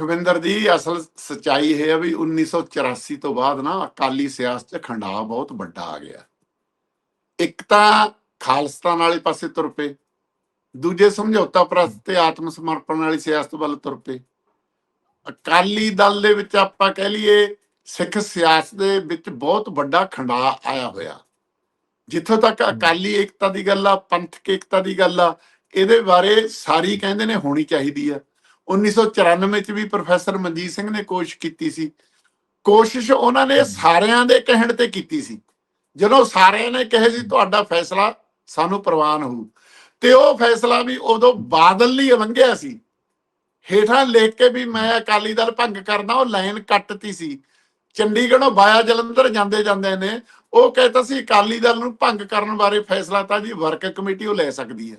ਸੁਖਵਿੰਦਰ ਜੀ ਅਸਲ ਸਚਾਈ ਇਹ ਹੈ ਵੀ 1984 ਤੋਂ ਬਾਅਦ ਨਾ ਅਕਾਲੀ ਸਿਆਸਤ 'ਚ ਖੰਡਾਅ ਬਹੁਤ ਵੱਡਾ ਆ ਗਿਆ। ਇੱਕ ਤਾਂ ਖਾਲਸਤਾਨ ਵਾਲੇ ਪਾਸੇ ਤੁਰ ਪਏ ਦੂਜੇ ਸਮਝੌਤਾ ਪ੍ਰਸਤ ਤੇ ਆਤਮ ਸਮਰਪਣ ਵਾਲੀ ਸਿਆਸਤ ਵੱਲ ਤੁਰ ਪਏ। ਅਕਾਲੀ ਦਲ ਦੇ ਵਿੱਚ ਆਪਾਂ ਕਹਿ ਲਈਏ ਸਿੱਖ ਸਿਆਸਤ ਦੇ ਵਿੱਚ ਬਹੁਤ ਵੱਡਾ ਖੰਡਾਅ ਆਇਆ ਹੋਇਆ। ਜਿੱਥੋਂ ਤੱਕ ਅਕਾਲੀ ਏਕਤਾ ਦੀ ਗੱਲ ਆ ਪੰਥਕ ਏਕਤਾ ਦੀ ਗੱਲ ਆ ਇਹਦੇ ਬਾਰੇ ਸਾਰੀ ਕਹਿੰਦੇ ਨੇ ਹੋਣੀ ਚਾਹੀਦੀ ਆ। 1994 ਚ ਵੀ ਪ੍ਰੋਫੈਸਰ ਮਨਜੀਤ ਸਿੰਘ ਨੇ ਕੋਸ਼ਿਸ਼ ਕੀਤੀ ਸੀ। ਕੋਸ਼ਿਸ਼ ਉਹਨਾਂ ਨੇ ਸਾਰਿਆਂ ਦੇ ਕਹਿਣ ਤੇ ਕੀਤੀ ਸੀ। ਜਦੋਂ ਸਾਰਿਆਂ ਨੇ ਕਹੇ ਸੀ, ਤੁਹਾਡਾ ਫੈਸਲਾ ਸਾਨੂੰ ਪ੍ਰਵਾਨ ਹੋਊ। ਤੇ ਉਹ ਫੈਸਲਾ ਵੀ ਉਦੋਂ ਬਾਦਲ ਲਈ ਲੰਘਿਆ ਸੀ। ਹੇਠਾਂ ਲਿਖ ਕੇ ਵੀ ਮੈਂ ਅਕਾਲੀ ਦਲ ਭੰਗ ਕਰਨਾ, ਉਹ ਲਾਈਨ ਕੱਟਤੀ ਸੀ। ਚੰਡੀਗੜ੍ਹੋਂ ਬਾਇਆ ਜਲੰਧਰ ਜਾਂਦੇ ਜਾਂਦੇ ਨੇ, ਉਹ ਕਹਿੰਦਾ ਸੀ, ਅਕਾਲੀ ਦਲ ਨੂੰ ਭੰਗ ਕਰਨ ਬਾਰੇ ਫੈਸਲਾ ਤਾਂ ਜੀ ਵਰਕ ਕਮੇਟੀ ਉਹ ਲੈ ਸਕਦੀ ਹੈ।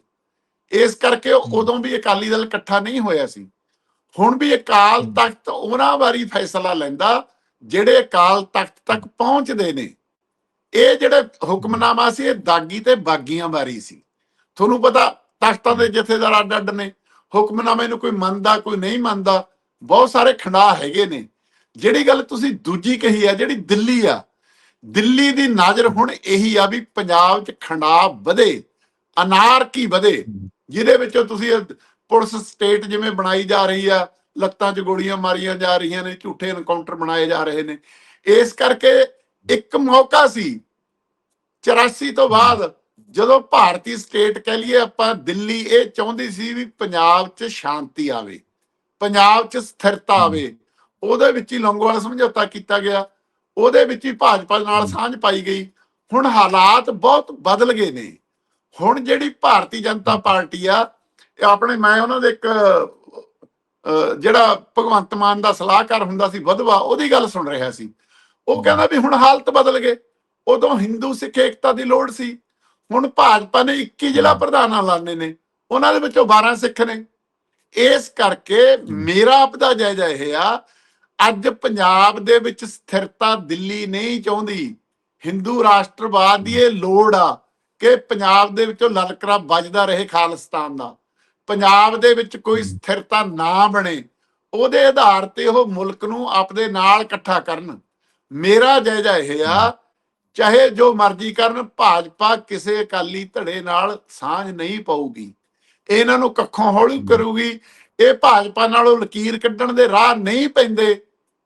ਇਸ ਕਰਕੇ ਉਦੋਂ ਵੀ ਅਕਾਲੀ ਦਲ ਇਕੱਠਾ ਨਹੀਂ ਹੋਇਆ ਸੀ। ਹੁਣ ਵੀ ਅਕਾਲ ਤਖਤ ਉਹਨਾਂ ਵਾਰੀ ਫੈਸਲਾ ਲੈਂਦਾ ਜਿਹੜੇ ਅਕਾਲ ਤਖਤ ਤੱਕ ਪਹੁੰਚਦੇ ਨੇ। ਇਹ ਜਿਹੜੇ ਹੁਕਮਨਾਮਾ ਸੀ ਇਹ ਦਾਗੀ ਤੇ ਬਾਗੀਆਂ ਵਾਰੀ ਸੀ। ਤੁਹਾਨੂੰ ਪਤਾ ਤਖਤਾਂ ਦੇ ਜਥੇਦਾਰ ਅੱਡ ਅੱਡ ਨੇ। ਹੁਕਮਨਾਮੇ ਨੂੰ ਕੋਈ ਮੰਨਦਾ ਕੋਈ ਨਹੀਂ ਮੰਨਦਾ ਬਹੁਤ ਸਾਰੇ ਖੰਡਾ ਹੈਗੇ ਨੇ। ਜਿਹੜੀ ਗੱਲ ਤੁਸੀਂ ਦੂਜੀ ਕਹੀ ਆ ਜਿਹੜੀ ਦਿੱਲੀ ਆ ਦਿੱਲੀ ਦੀ ਨਜ਼ਰ ਹੁਣ ਇਹੀ ਆ ਵੀ ਪੰਜਾਬ 'ਚ ਖੰਡਾ ਵਧੇ ਅਨਾਰਕੀ ਵਧੇ। ਜਿਹਦੇ ਵਿੱਚੋਂ ਤੁਸੀਂ ਪੁਲਿਸ ਸਟੇਟ ਜਿਵੇਂ ਬਣਾਈ ਜਾ ਰਹੀ ਆ ਲੱਤਾਂ 'ਚ ਗੋਲੀਆਂ ਮਾਰੀਆਂ ਜਾ ਰਹੀਆਂ ਨੇ ਝੂਠੇ ਐਨਕਾਊਂਟਰ ਬਣਾਏ ਜਾ ਰਹੇ ਨੇ। ਇਸ ਕਰਕੇ ਇੱਕ ਮੌਕਾ ਸੀ 84 ਤੋਂ ਬਾਅਦ ਜਦੋਂ ਭਾਰਤੀ ਸਟੇਟ ਕਹਿ ਲਈਏ ਆਪਾਂ ਦਿੱਲੀ ਇਹ ਚਾਹੁੰਦੀ ਸੀ ਵੀ ਪੰਜਾਬ 'ਚ ਸ਼ਾਂਤੀ ਆਵੇ ਪੰਜਾਬ 'ਚ ਸਥਿਰਤਾ ਆਵੇ। ਉਹਦੇ ਵਿੱਚ ਹੀ ਲੰਗੋਵਾਲ ਸਮਝੌਤਾ ਕੀਤਾ ਗਿਆ ਉਹਦੇ ਵਿੱਚ ਹੀ ਭਾਜਪਾ ਨਾਲ ਸਾਂਝ ਪਾਈ ਗਈ। ਹੁਣ ਹਾਲਾਤ ਬਹੁਤ ਬਦਲ ਗਏ ਨੇ। ਹੁਣ ਜਿਹੜੀ ਭਾਰਤੀ ਜਨਤਾ ਪਾਰਟੀ ਆ ਇਹ ਆਪਣੇ ਮੈਂ ਉਹਨਾਂ ਦੇ ਇੱਕ ਜਿਹੜਾ ਭਗਵੰਤ ਮਾਨ ਦਾ ਸਲਾਹਕਾਰ ਹੁੰਦਾ ਸੀ ਵਧਵਾ ਉਹਦੀ ਗੱਲ ਸੁਣ ਰਿਹਾ ਸੀ। ਉਹ ਕਹਿੰਦਾ ਵੀ ਹੁਣ ਹਾਲਤ ਬਦਲ ਗਏ। ਉਦੋਂ ਹਿੰਦੂ ਸਿੱਖ ਏਕਤਾ ਦੀ ਲੋੜ ਸੀ। ਹੁਣ ਭਾਜਪਾ ਨੇ 21 ਜ਼ਿਲ੍ਹਾ ਪ੍ਰਧਾਨਾਂ ਲਾਣੇ ਨੇ। ਉਹਨਾਂ ਦੇ ਵਿੱਚੋਂ 12 ਸਿੱਖ ਨੇ। ਇਸ ਕਰਕੇ ਮੇਰਾ ਆਪਦਾ ਜਾਇਜ਼ਾ ਇਹ ਆ ਅੱਜ ਪੰਜਾਬ ਦੇ ਵਿੱਚ ਸਥਿਰਤਾ ਦਿੱਲੀ ਨਹੀਂ ਚਾਹੁੰਦੀ। ਹਿੰਦੂ ਰਾਸ਼ਟਰਵਾਦ ਦੀ ਇਹ ਲੋੜ ਆ ਕਿ ਪੰਜਾਬ ਦੇ ਵਿੱਚੋਂ ਲਲਕਰਾ ਵੱਜਦਾ ਰਹੇ ਖਾਲਿਸਤਾਨ ਦਾ। ਪੰਜਾਬ ਦੇ ਵਿੱਚ ਕੋਈ ਸਥਿਰਤਾ ਨਾ ਬਣੇ ਉਹਦੇ ਆਧਾਰ ਤੇ ਉਹ ਮੁਲਕ ਨੂੰ ਆਪਦੇ ਨਾਲ ਇਕੱਠਾ ਕਰਨ। ਮੇਰਾ ਜਾਇਜ਼ਾ ਇਹ ਆ ਚਾਹੇ ਜੋ ਮਰਜ਼ੀ ਕਰਨ ਭਾਜਪਾ ਕਿਸੇ ਅਕਾਲੀ ਧੜੇ ਨਾਲ ਸਾਂਝ ਨਹੀਂ ਪਾਊਗੀ। ਇਹਨਾਂ ਨੂੰ ਕੱਖੋਂ ਹੌਲੀ ਕਰੂਗੀ। ਇਹ ਭਾਜਪਾ ਨਾਲੋਂ ਲਕੀਰ ਕੱਢਣ ਦੇ ਰਾਹ ਨਹੀਂ ਪੈਂਦੇ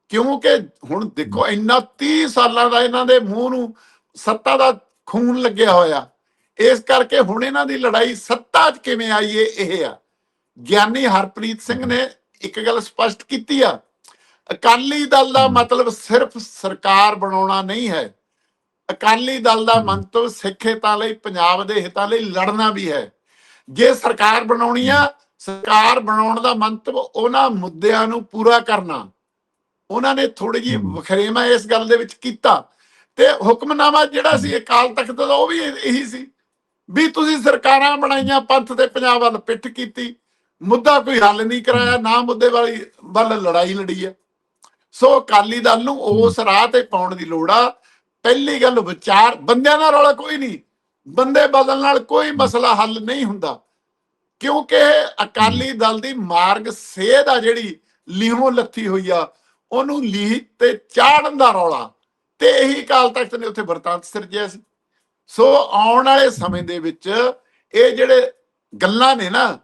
ਕਿਉਂਕਿ ਹੁਣ ਦੇਖੋ ਇੰਨਾ 30 ਸਾਲਾਂ ਦਾ ਇਹਨਾਂ ਦੇ ਮੂੰਹ ਨੂੰ ਸੱਤਾ ਦਾ ਖੂਨ ਲੱਗਿਆ ਹੋਇਆ। ਇਸ ਕਰਕੇ ਹੁਣ ਇਹਨਾਂ ਦੀ ਲੜਾਈ ਸੱਤਾ 'ਚ ਕਿਵੇਂ ਆਈ ਏ ਇਹ ਆ। ਗਿਆਨੀ ਹਰਪ੍ਰੀਤ ਸਿੰਘ ਨੇ ਇੱਕ ਗੱਲ ਸਪਸ਼ਟ ਕੀਤੀ ਆ। ਅਕਾਲੀ ਦਲ ਦਾ ਮਤਲਬ ਸਿਰਫ ਸਰਕਾਰ ਬਣਾਉਣਾ ਨਹੀਂ ਹੈ। ਅਕਾਲੀ ਦਲ ਦਾ ਮੰਤਵ ਸਿੱਖ ਹਿੱਤਾਂ ਲਈ ਪੰਜਾਬ ਦੇ ਹਿੱਤਾਂ ਲਈ ਲੜਨਾ ਵੀ ਹੈ। ਜੇ ਸਰਕਾਰ ਬਣਾਉਣੀ ਆ ਸਰਕਾਰ ਬਣਾਉਣ ਦਾ ਮੰਤਵ ਉਹਨਾਂ ਮੁੱਦਿਆਂ ਨੂੰ ਪੂਰਾ ਕਰਨਾ। ਉਹਨਾਂ ਨੇ ਥੋੜੀ ਜਿਹੀ ਵਖਰੇਵਾ ਇਸ ਗੱਲ ਦੇ ਵਿੱਚ ਕੀਤਾ। ਤੇ ਹੁਕਮਨਾਮਾ ਜਿਹੜਾ ਸੀ ਅਕਾਲ ਤਖਤ ਦਾ ਉਹ ਵੀ ਇਹ- ਇਹੀ ਸੀ। ਵੀ ਤੁਸੀਂ ਸਰਕਾਰਾਂ ਬਣਾਈਆਂ, ਪੰਥ ਤੇ ਪੰਜਾਬ ਵੱਲ ਪਿੱਠ ਕੀਤੀ, ਮੁੱਦਾ ਕੋਈ ਹੱਲ ਨਹੀਂ ਕਰਾਇਆ, ਨਾ ਮੁੱਦੇ ਵਾਲੀ ਵੱਲ ਲੜਾਈ ਲੜੀ ਹੈ। ਸੋ ਅਕਾਲੀ ਦਲ ਨੂੰ ਉਸ ਰਾਹ ਤੇ ਪਾਉਣ ਦੀ ਲੋੜ ਆ। ਪਹਿਲੀ ਗੱਲ ਵਿਚਾਰ, ਬੰਦਿਆਂ ਦਾ ਰੌਲਾ ਕੋਈ ਨਹੀਂ। ਬੰਦੇ ਬਦਲਣ ਨਾਲ ਕੋਈ ਮਸਲਾ ਹੱਲ ਨਹੀਂ ਹੁੰਦਾ। ਕਿਉਂਕਿ ਅਕਾਲੀ ਦਲ ਦੀ ਮਾਰਗ ਸੇਧ ਆ ਜਿਹੜੀ ਲੀਹੋਂ ਲੱਥੀ ਹੋਈ ਆ। ਉਹਨੂੰ ਲੀਹ ਤੇ ਚਾੜਨ ਦਾ ਰੌਲਾ। ਤੇ ਇਹੀ ਅਕਾਲ ਤਖਤ ਨੇ ਉੱਥੇ ਵਰਤਾਂਤ ਸਿਰਜਿਆ ਸੀ। ਸੋ ਆਉਣ ਵਾਲੇ ਸਮੇਂ ਦੇ ਵਿੱਚ ਇਹ ਜਿਹੜੇ ਗੱਲਾਂ ਨੇ ਨਾ,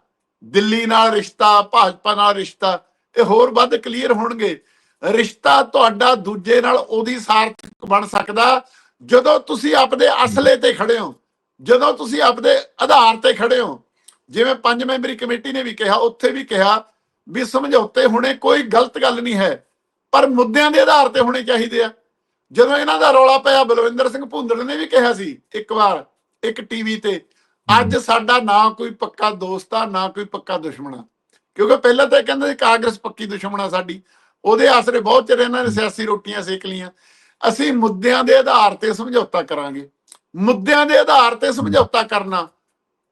ਦਿੱਲੀ ਨਾਲ ਰਿਸ਼ਤਾ, ਭਾਜਪਾ ਨਾਲ ਰਿਸ਼ਤਾ, ਇਹ ਹੋਰ ਵੱਧ ਕਲੀਅਰ ਹੋਣਗੇ। ਰਿਸ਼ਤਾ ਤੁਹਾਡਾ ਦੂਜੇ ਨਾਲ ਉਹਦੀ ਸਾਰਥਕ ਬਣ ਸਕਦਾ। ਜਦੋਂ ਤੁਸੀਂ ਆਪਦੇ ਅਸਲੇ ਤੇ ਖੜੇ ਹੋ, ਜਦੋਂ ਤੁਸੀਂ ਆਪਦੇ ਆਧਾਰ ਤੇ ਖੜੇ ਹੋ, ਜਿਵੇਂ ਪੰਜ ਮੈਂਬਰੀ ਕਮੇਟੀ ਨੇ ਵੀ ਕਿਹਾ, ਉੱਥੇ ਵੀ ਕਿਹਾ ਵੀ ਸਮਝੌਤੇ ਹੋਣੇ ਕੋਈ ਗਲਤ ਗੱਲ ਨਹੀਂ ਹੈ, ਪਰ ਮੁੱਦਿਆਂ ਦੇ ਆਧਾਰ ਤੇ ਹੋਣੇ ਚਾਹੀਦੇ ਆ। ਜਦੋਂ ਇਹਨਾਂ ਦਾ ਰੌਲਾ ਪਿਆ, ਬਲਵਿੰਦਰ ਸਿੰਘ ਭੁੰਦੜ ਨੇ ਵੀ ਕਿਹਾ ਸੀ, ਇੱਕ ਵਾਰ, ਇੱਕ ਟੀਵੀ ਤੇ, ਅੱਜ ਸਾਡਾ ਨਾ ਕੋਈ ਪੱਕਾ ਦੋਸਤ ਆ, ਨਾ ਕੋਈ ਪੱਕਾ ਦੁਸ਼ਮਣ ਕਿਉਂਕਿ ਪਹਿਲਾਂ ਤਾਂ ਇਹ ਕਹਿੰਦੇ ਸੀ, ਕਾਂਗਰਸ ਪੱਕੀ ਦੁਸ਼ਮਣ ਆ ਸਾਡੀ। ਉਹਦੇ ਆਸਰੇ ਬਹੁਤ ਚਿਰ ਇਹਨਾਂ ਨੇ ਸਿਆਸੀ ਰੋਟੀਆਂ ਸੇਕ ਲੀਆਂ ਅਸੀਂ ਮੁੱਦਿਆਂ ਦੇ ਆਧਾਰ ਤੇ ਸਮਝੌਤਾ ਕਰਾਂਗੇ। ਮੁੱਦਿਆਂ ਦੇ ਆਧਾਰ ਤੇ ਸਮਝੌਤਾ ਕਰਨਾ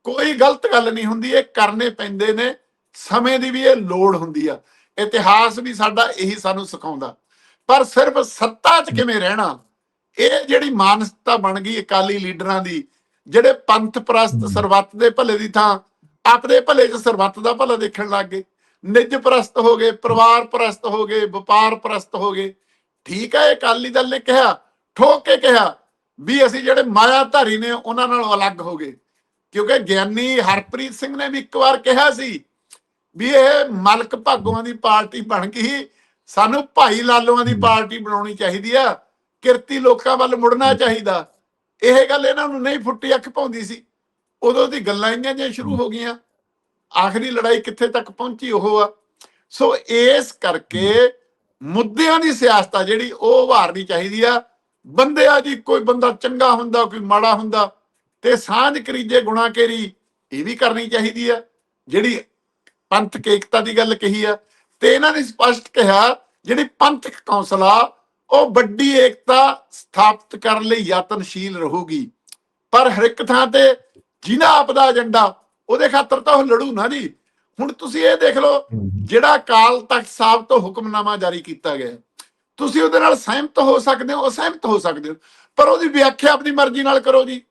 ਕੋਈ ਗਲਤ ਗੱਲ ਨਹੀਂ ਹੁੰਦੀ, ਇਹ ਕਰਨੇ ਪੈਂਦੇ ਨੇ। ਸਮੇਂ ਦੀ ਵੀ ਇਹ ਲੋੜ ਹੁੰਦੀ ਆ। ਇਤਿਹਾਸ ਵੀ ਸਾਡਾ ਇਹੀ ਸਾਨੂੰ ਸਿਖਾਉਂਦਾ। ਪਰ ਸਿਰਫ ਸੱਤਾ 'ਚ ਕਿਵੇਂ ਰਹਿਣਾ? ਇਹ ਜਿਹੜੀ ਮਾਨਸਿਕਤਾ ਬਣ ਗਈ ਅਕਾਲੀ ਲੀਡਰਾਂ ਦੀ ਜਿਹੜੇ ਪੰਥ ਪ੍ਰਸਤ ਸਰਬੱਤ ਦੇ ਭਲੇ ਦੀ ਥਾਂ ਆਪਦੇ ਭਲੇ 'ਚ ਸਰਬੱਤ ਦਾ ਭਲਾ ਦੇਖਣ ਲੱਗ ਗਏ। ਨਿੱਜ ਪ੍ਰਸਤ ਹੋ ਗਏ ਪਰਿਵਾਰ ਪ੍ਰਸਤ ਹੋ ਗਏ ਵਪਾਰ ਪ੍ਰਸਤ ਹੋ ਗਏ। ਠੀਕ ਹੈ ਅਕਾਲੀ ਦਲ ਨੇ ਕਿਹਾ ਠੋਕ ਕੇ ਕਿਹਾ ਵੀ ਅਸੀਂ ਜਿਹੜੇ ਮਾਇਆਧਾਰੀ ਨੇ ਉਹਨਾਂ ਨਾਲੋਂ ਅਲੱਗ ਹੋ ਗਏ। ਕਿਉਂਕਿ ਗਿਆਨੀ ਹਰਪ੍ਰੀਤ ਸਿੰਘ ਨੇ ਵੀ ਇੱਕ ਵਾਰ ਕਿਹਾ ਸੀ ਵੀ ਇਹ ਮਲਕ ਭਾਗੋਆਂ ਦੀ ਪਾਰਟੀ ਬਣ ਗਈ ਸਾਨੂੰ ਭਾਈ ਲਾਲੋਆਂ ਦੀ ਪਾਰਟੀ ਬਣਾਉਣੀ ਚਾਹੀਦੀ ਆ ਕਿਰਤੀ ਲੋਕਾਂ ਵੱਲ ਮੁੜਨਾ ਚਾਹੀਦਾ। ਇਹ ਗੱਲ ਇਹਨਾਂ ਨੂੰ ਨਹੀਂ ਫੁੱਟੀ ਅੱਖ ਪਾਉਂਦੀ ਸੀ। ਉਦੋਂ ਦੀ ਗੱਲਾਂ ਇੰਨੀਆਂ ਜਿਹੀਆਂ ਸ਼ੁਰੂ ਹੋ। ਗਈਆਂ। ਆਖਰੀ ਲੜਾਈ ਕਿੱਥੇ ਤੱਕ ਪਹੁੰਚੀ ਉਹ ਆ। ਸੋ ਇਸ ਕਰਕੇ ਮੁੱਦਿਆਂ ਦੀ ਸਿਆਸਤ ਆ ਜਿਹੜੀ ਉਹ ਉਭਾਰਨੀ ਚਾਹੀਦੀ ਆ। ਬੰਦੇ ਆ ਜੀ ਕੋਈ ਬੰਦਾ ਚੰਗਾ ਹੁੰਦਾ ਕੋਈ ਮਾੜਾ ਹੁੰਦਾ ਤੇ ਸਾਂਝ ਕਰੀਜੇ ਗੁਣਾ ਕੇਰੀ ਇਹ ਵੀ ਕਰਨੀ ਚਾਹੀਦੀ ਆ। ਜਿਹੜੀ ਪੰਥਕ ਏਕਤਾ ਦੀ ਗੱਲ ਕਹੀ ਆ ਤੇ ਇਹਨਾਂ ਨੇ ਸਪਸ਼ਟ ਕਿਹਾ ਜਿਹੜੀ ਪੰਥਕ ਕੌਂਸਲ ਆ ਉਹ ਵੱਡੀ ਏਕਤਾ ਸਥਾਪਿਤ ਕਰਨ ਲਈ ਯਤਨਸ਼ੀਲ ਰਹੂਗੀ। ਪਰ ਹਰ ਇੱਕ ਥਾਂ ਤੇ ਜਿਹਦਾ ਆਪਦਾ ਏਜੰਡਾ ਉਹਦੇ ਖਾਤਰ ਤਾਂ ਉਹ ਲੜੂ ਨਾ ਜੀ। ਹੁਣ ਤੁਸੀਂ ਇਹ ਦੇਖ ਲਓ ਜਿਹੜਾ ਕਾਲ ਤਖਤ ਸਾਹਿਬ ਤੋਂ ਹੁਕਮਨਾਮਾ ਜਾਰੀ ਕੀਤਾ ਗਿਆ। ਤੁਸੀਂ ਉਹਦੇ ਨਾਲ ਸਹਿਮਤ ਹੋ ਸਕਦੇ ਹੋ ਅਸਹਿਮਤ ਹੋ ਸਕਦੇ ਹੋ ਪਰ ਉਹਦੀ ਵਿਆਖਿਆ ਆਪਣੀ ਮਰਜ਼ੀ ਨਾਲ ਕਰੋ ਜੀ।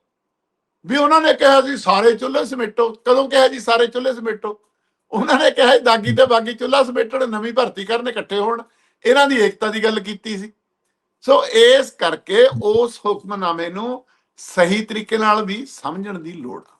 ਵੀ ਉਹਨਾਂ ਨੇ ਕਿਹਾ ਸੀ ਸਾਰੇ ਚੁੱਲ੍ਹੇ ਸਮੇਟੋ। ਕਦੋਂ ਕਿਹਾ ਜੀ ਸਾਰੇ ਚੁੱਲ੍ਹੇ ਸਮੇਟੋ? ਉਹਨਾਂ ਨੇ ਕਿਹਾ ਦਾਗੀ ਤੇ ਬਾਗੀ ਚੁੱਲ੍ਹਾ ਸਮੇਟਣ, ਨਵੀਂ ਭਰਤੀ ਕਰਨ ਇਕੱਠੇ ਹੋਣ। ਇਹਨਾਂ ਦੀ ਏਕਤਾ ਦੀ ਗੱਲ ਕੀਤੀ ਸੀ। ਸੋ ਇਸ ਕਰਕੇ ਉਸ ਹੁਕਮਨਾਮੇ ਨੂੰ ਸਹੀ ਤਰੀਕੇ ਨਾਲ ਵੀ ਸਮਝਣ ਦੀ ਲੋੜ ਆ।